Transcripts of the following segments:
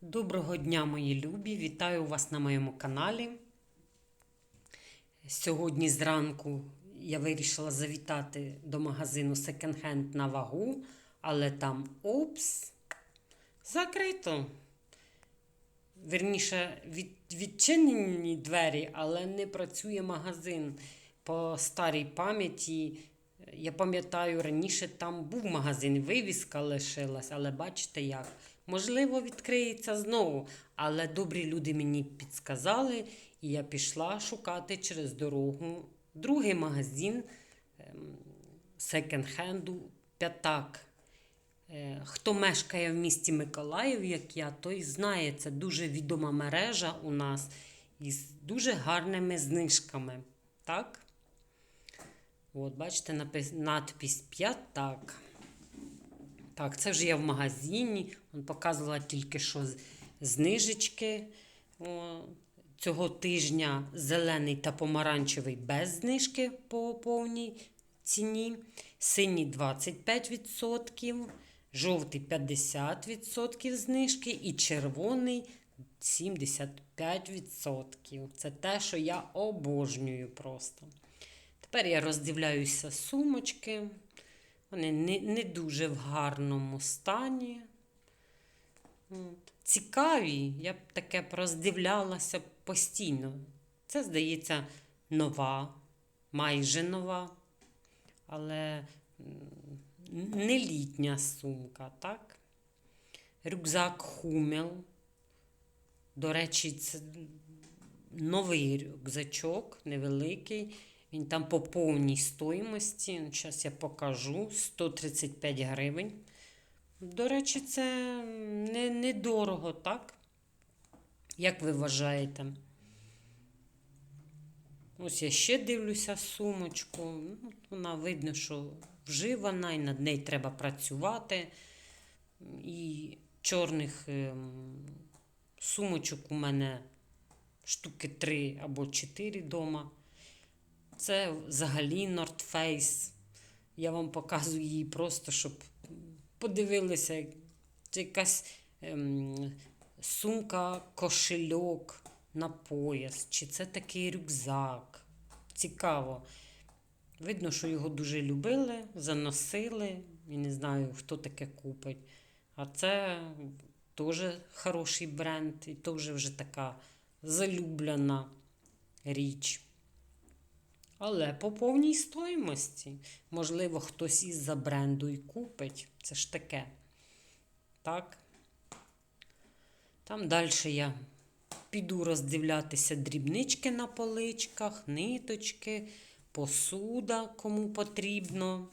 Доброго дня, мої любі! Вітаю вас на моєму каналі. Сьогодні зранку я вирішила завітати до магазину Second Hand на вагу, але там опс, закрито. Верніше, від, відчинені двері, але не працює магазин. По старій пам'яті. Я пам'ятаю, раніше там був магазин, вивіска лишилась, але бачите як. Можливо, відкриється знову. Але добрі люди мені підсказали, і я пішла шукати через дорогу другий магазин ем, секонд-хенду П'ятак. Е, Хто мешкає в місті Миколаїв, як я, той знає, це дуже відома мережа у нас із дуже гарними знижками. Так? От, бачите, надпись П'ятак. Так, це вже я в магазині. Он показувала тільки що знижечки. О, цього тижня зелений та помаранчевий без знижки по повній ціні. Синій 25%, жовтий 50% знижки і червоний 75%. Це те, що я обожнюю просто. Тепер я роздивляюся сумочки. Вони не, не дуже в гарному стані. Цікаві, я б таке роздивлялася постійно. Це, здається, нова, майже нова, але не літня сумка, так? Рюкзак Хумел. До речі, це новий рюкзачок, невеликий. Він там по повній стоїмості. Зараз я покажу 135 гривень. До речі, це не, недорого, так? Як ви вважаєте? Ось я ще дивлюся сумочку. Ну, Вона видно, що вживана, і над нею треба працювати. І чорних ем, сумочок у мене штуки 3 або 4 вдома. Це взагалі North Face. Я вам показую її просто, щоб подивилися. Це якась ем, сумка, кошельок на пояс. Чи це такий рюкзак? Цікаво. Видно, що його дуже любили, заносили. І не знаю, хто таке купить. А це теж хороший бренд, і теж вже така залюблена річ. Але по повній стоїмості. Можливо, хтось із-за бренду і купить. Це ж таке. Так. Там далі я піду роздивлятися дрібнички на поличках, ниточки, посуда, кому потрібно.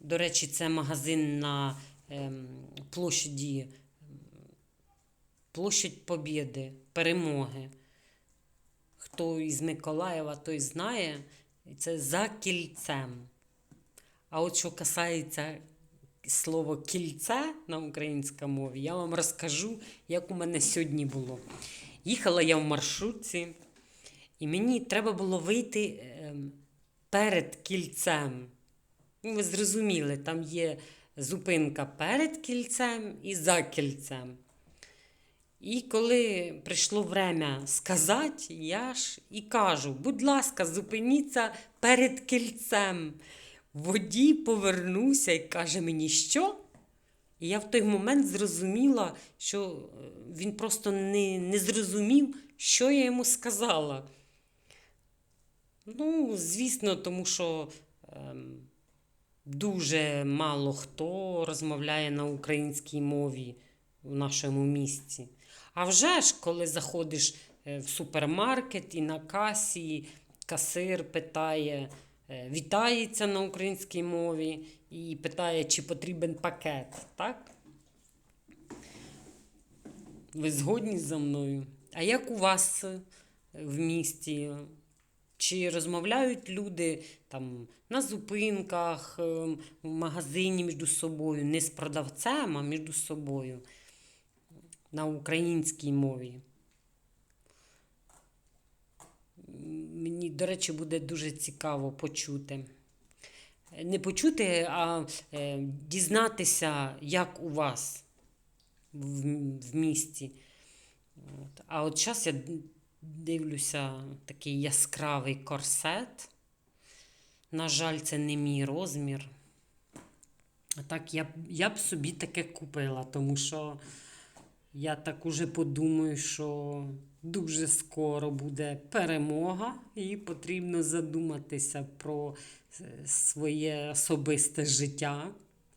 До речі, це магазин на ем, площаді ем, Площадь Побєди, перемоги. Хто із Миколаєва, той знає, це за кільцем. А от що касається слова кільце на українській мові, я вам розкажу, як у мене сьогодні було. Їхала я в маршрутці, і мені треба було вийти ем, перед кільцем. Ну, ви зрозуміли, там є зупинка перед кільцем і за кільцем. І коли прийшло время сказати, я ж і кажу: будь ласка, зупиніться перед кільцем. Водій повернувся і каже мені, що? І я в той момент зрозуміла, що е, він просто не, не зрозумів, що я йому сказала. Ну, звісно, тому що ем, дуже мало хто розмовляє на українській мові в нашому місті. А вже ж, коли заходиш е, в супермаркет і на касі касир питає, е, вітається на українській мові і питає, чи потрібен пакет, так? Ви згодні зі мною? А як у вас е, в місті? Чи розмовляють люди там на зупинках, ем, в магазині між собою, не з продавцем, а між собою на українській мові? Мені, до речі, буде дуже цікаво почути. Не почути, а е, дізнатися, як у вас. в, місті. А от зараз я дивлюся такий яскравий корсет. На жаль, це не мій розмір. А так я, я б собі таке купила, тому що я так уже подумаю, що дуже скоро буде перемога, і потрібно задуматися про е, своє особисте життя.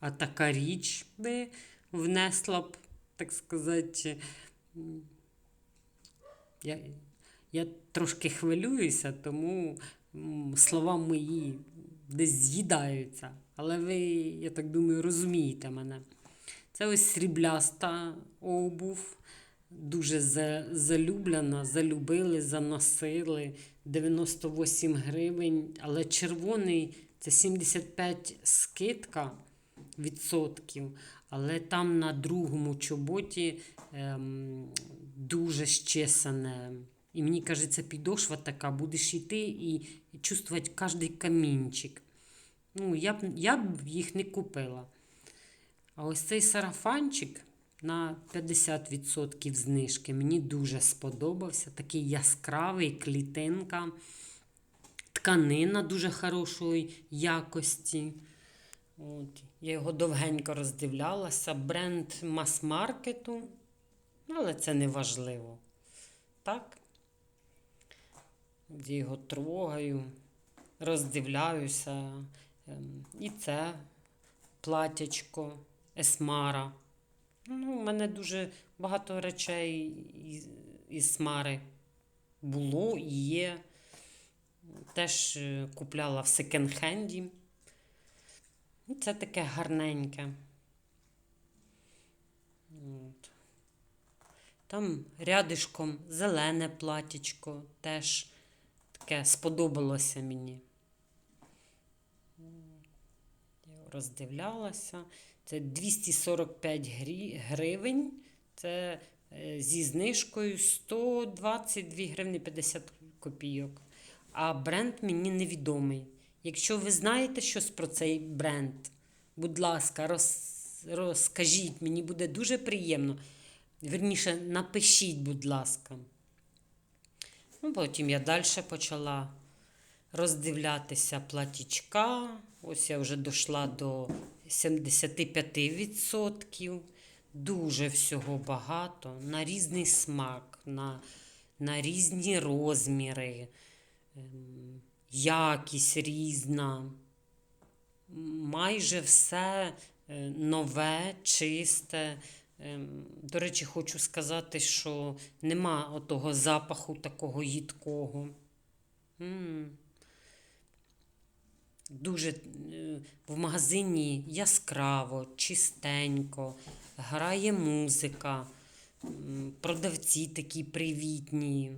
А така річ би внесла б, так сказати, я, я трошки хвилююся, тому слова мої десь з'їдаються. Але ви, я так думаю, розумієте мене. Це ось срібляста обув, дуже залюблена, залюбили, заносили 98 гривень, але червоний це 75 скидка відсотків. Але там на другому чоботі ем, дуже щесане. І мені кажеться, підошва така, будеш йти і чувствувати кожний камінчик. Ну, я б, я б їх не купила. А ось цей сарафанчик на 50% знижки мені дуже сподобався. Такий яскравий, клітинка, тканина дуже хорошої якості. От. Я його довгенько роздивлялася. Бренд мас-маркету, але це не важливо. Так? Я його трогаю, роздивляюся. Ем, І це платячко, есмара. Ну, у мене дуже багато речей із, смари було і є. Теж е, купляла в секонд-хенді. Ну, Це таке гарненьке. От. Там рядишком зелене платічко теж таке сподобалося мені. Я роздивлялася. Це 245 гривень. Це е, зі знижкою 122 гривні 50 копійок. А бренд мені невідомий. Якщо ви знаєте щось про цей бренд, будь ласка, роз, розкажіть, мені буде дуже приємно. Вірніше, напишіть, будь ласка. Ну, потім я далі почала роздивлятися платічка. Ось я вже дійшла до 75%. Дуже всього багато, на різний смак, на, на різні розміри, ем, якість різна. Майже все е, нове, чисте. Ем, До речі, хочу сказати, що нема отого запаху такого їдкого. Дуже е, в магазині яскраво, чистенько, грає музика, продавці такі привітні.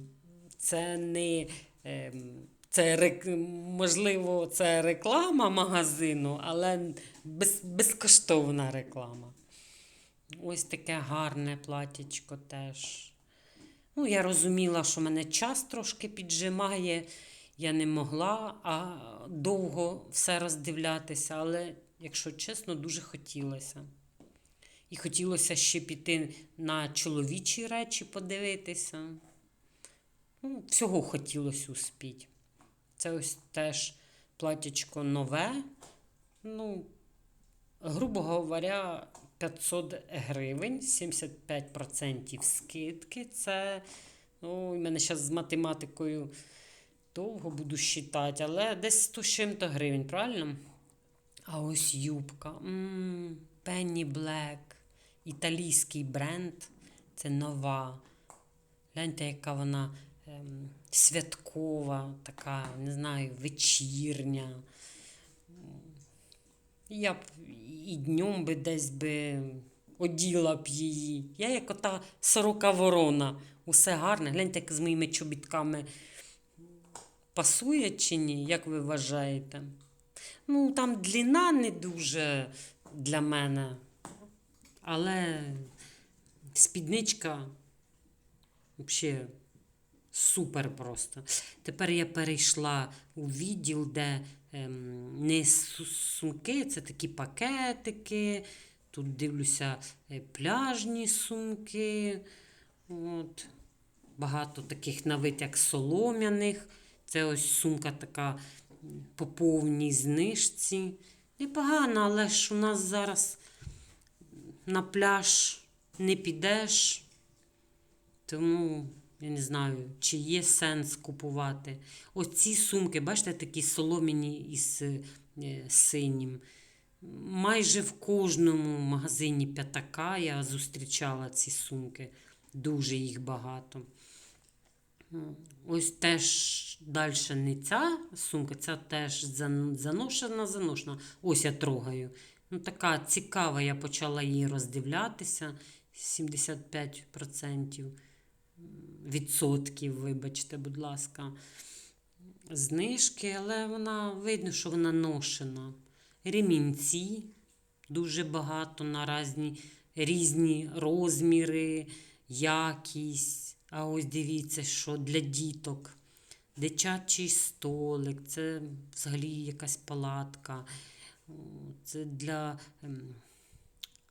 Це не ем, це можливо, це реклама магазину, але без, безкоштовна реклама. Ось таке гарне платічко теж. Ну, я розуміла, що мене час трошки піджимає. Я не могла а, довго все роздивлятися, але, якщо чесно, дуже хотілося. І хотілося ще піти на чоловічі речі подивитися. Ну, всього хотілося успіти. Це ось теж платячко нове. Ну, грубо говоря, 500 гривень, 75% скидки. Це, ну, у мене зараз з математикою довго буду считати, але десь 100 чим-то гривень, правильно? А ось юбка. Penny Black. Італійський бренд. Це нова. Гляньте, яка вона ем, святкова, така, не знаю, вечірня. Я б і днем би десь би оділа б її. Я як ота сорока ворона. Усе гарне. Гляньте, як з моїми чобітками пасує чи ні, як ви вважаєте? Ну, там длина не дуже для мене. Але спідничка взагалі супер просто. Тепер я перейшла у відділ, де ем, не сумки, це такі пакетики. Тут дивлюся е, пляжні сумки. От. Багато таких на вид, як солом'яних. Це ось сумка така по повній знижці. Непогано, але ж у нас зараз на пляж не підеш. Тому я не знаю, чи є сенс купувати. Оці сумки, бачите, такі солом'яні із е, синім. Майже в кожному магазині п'ятака я зустрічала ці сумки. Дуже їх багато. Ось теж далі не ця сумка, ця теж заношена, заношена. Ось я трогаю. Ну, така цікава, я почала її роздивлятися. 75% відсотків, вибачте, будь ласка, знижки, але вона видно, що вона ношена. Ремінці дуже багато на різні, різні розміри, якість. А ось дивіться, що для діток. Дитячий столик, це взагалі якась палатка. Це для. ем,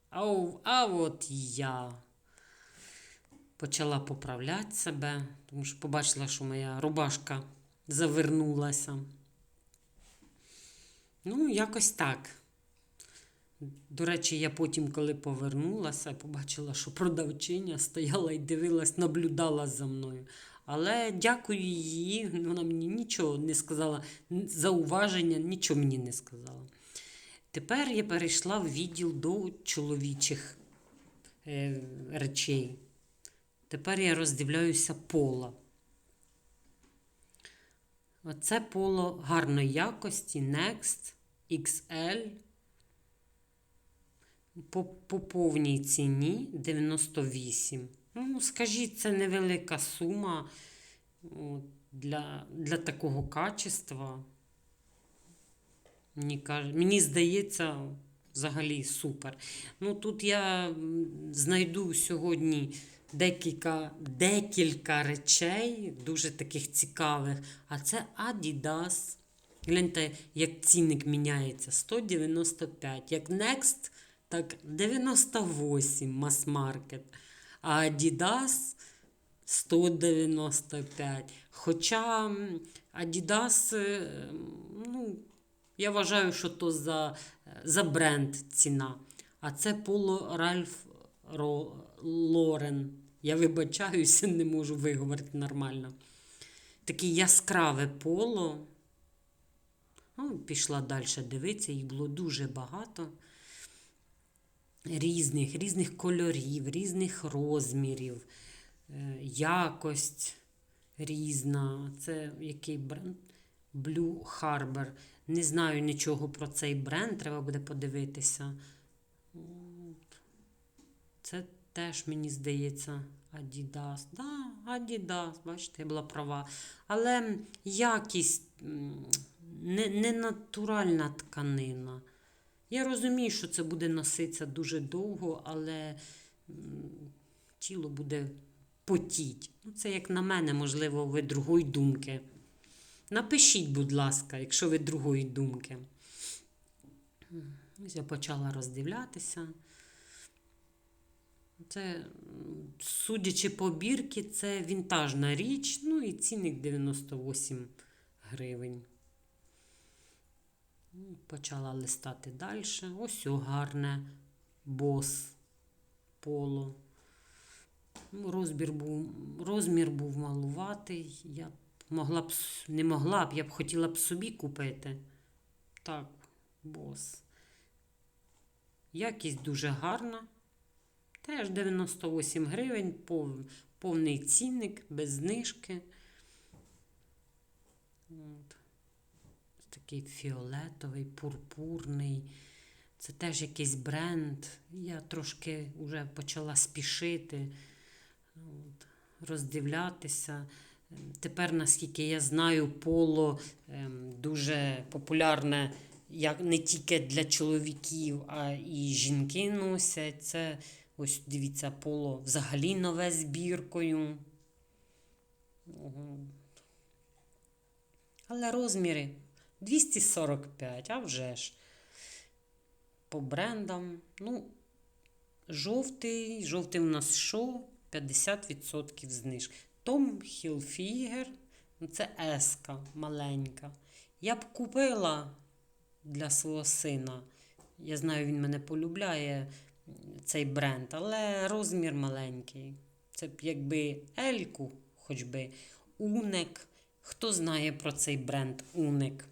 А, а от я почала поправляти себе, тому що побачила, що моя рубашка завернулася. Ну, якось так. До речі, я потім, коли повернулася, побачила, що продавчиня стояла і дивилась, наблюдала за мною. Але дякую їй, вона мені нічого не сказала, зауваження, нічого мені не сказала. Тепер я перейшла в відділ до чоловічих е, речей. Тепер я роздивляюся поло. Оце поло гарної якості Next XL. По, по повній ціні 98. Ну, скажіть, це невелика сума от, для, для такого качества. Мені, мені здається, взагалі супер. Ну, тут я знайду сьогодні декілька, декілька речей, дуже таких цікавих. А це Adidas. Гляньте, як цінник міняється. 195. Як Next, так 98 мас-маркет. А Adidas 195. Хоча Adidas, е, ну, я вважаю, що то за, за бренд ціна. А це Поло Ральф Лорен. Я вибачаюся, не можу виговорити нормально. Таке яскраве поло. Ну, пішла далі дивитися, їх було дуже багато. Різних, різних кольорів, різних розмірів, е, якость різна. Це який бренд? Blue Harbor. Не знаю нічого про цей бренд, треба буде подивитися. Це теж, мені здається, Adidas. Да, Adidas, бачите, я була права. Але якість не, не натуральна тканина. Я розумію, що це буде носитися дуже довго, але тіло буде потіть. Ну, це як на мене, можливо, ви другої думки. Напишіть, будь ласка, якщо ви другої думки. Я почала роздивлятися. Це, судячи по бірки, це вінтажна річ, ну і цінник 98 гривень. Почала листати далі. Ось о, гарне бос поло. Ну, був, розмір був малуватий. Я б могла б, не могла б, я б хотіла б собі купити. Так, бос. Якість дуже гарна. Теж 98 гривень, пов, повний цінник, без знижки. Такий фіолетовий, пурпурний. Це теж якийсь бренд. Я трошки вже почала спішити, от, роздивлятися. Тепер, наскільки я знаю, поло ем, дуже популярне як не тільки для чоловіків, а і жінки носять. Це ось дивіться, поло взагалі нове збіркою. Але розміри 245, а вже ж. По брендам. Ну, Жовтий, жовтий у нас що? 50% знижки. Том Хілфігер, ну, це еска маленька. Я б купила для свого сина. Я знаю, він мене полюбляє цей бренд, але розмір маленький. Це б якби Ельку, хоч би Уник. Хто знає про цей бренд Уник?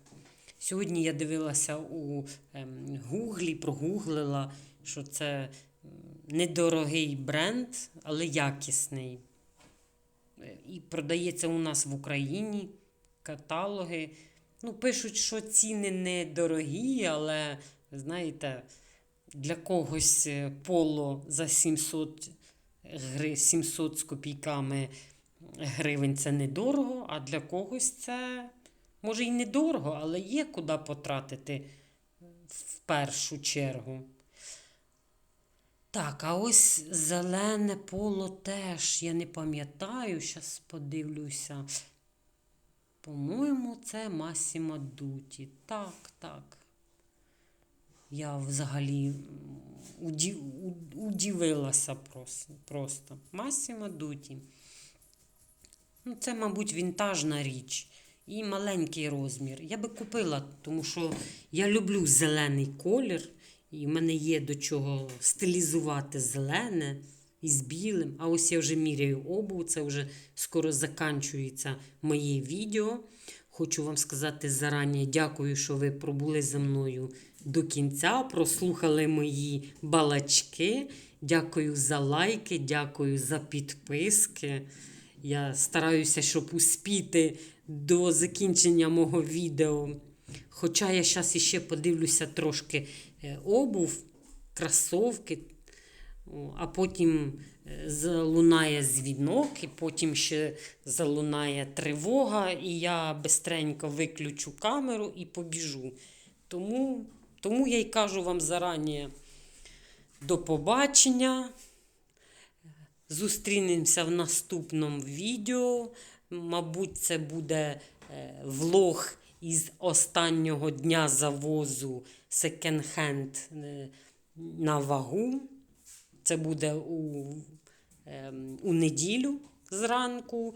Сьогодні я дивилася у ем, Гуглі, прогуглила, що це недорогий бренд, але якісний. Е, І продається у нас в Україні каталоги. Ну, пишуть, що ціни недорогі, але, знаєте, для когось е, поло за 700, гри, 700 з копійками гривень це недорого, а для когось це може і недорого, але є куди потратити в першу чергу. Так, а ось зелене поло теж, я не пам'ятаю, зараз подивлюся. По-моєму, це Масімо Дуті. Так, так. Я взагалі уді, удивилася просто. просто. Масімо Дуті. Ну, це, мабуть, вінтажна річ. І маленький розмір. Я би купила, тому що я люблю зелений колір, і в мене є до чого стилізувати зелене із білим. А ось я вже міряю обув, це вже скоро заканчується моє відео. Хочу вам сказати зарані дякую, що ви пробули зі мною до кінця, прослухали мої балачки. Дякую за лайки, дякую за підписки. Я стараюся, щоб успіти до закінчення мого відео. Хоча я зараз іще подивлюся трошки е, обув, кросовки, а потім е, залунає дзвінок, і потім ще залунає тривога, і я бистренько виключу камеру і побіжу. Тому, тому я й кажу вам зарані до побачення. Зустрінемося в наступному відео. Мабуть, це буде е, влог із останнього дня завозу секонд-хенд на вагу. Це буде у, ем, у неділю зранку.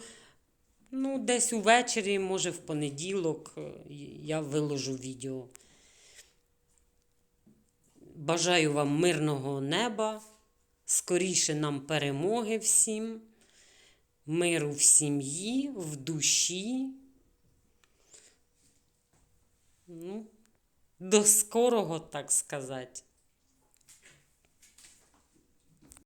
Ну, десь увечері, може, в понеділок е, я виложу відео. Бажаю вам мирного неба, скоріше нам перемоги всім, миру в сім'ї, в душі. Ну, до скорого, так сказати.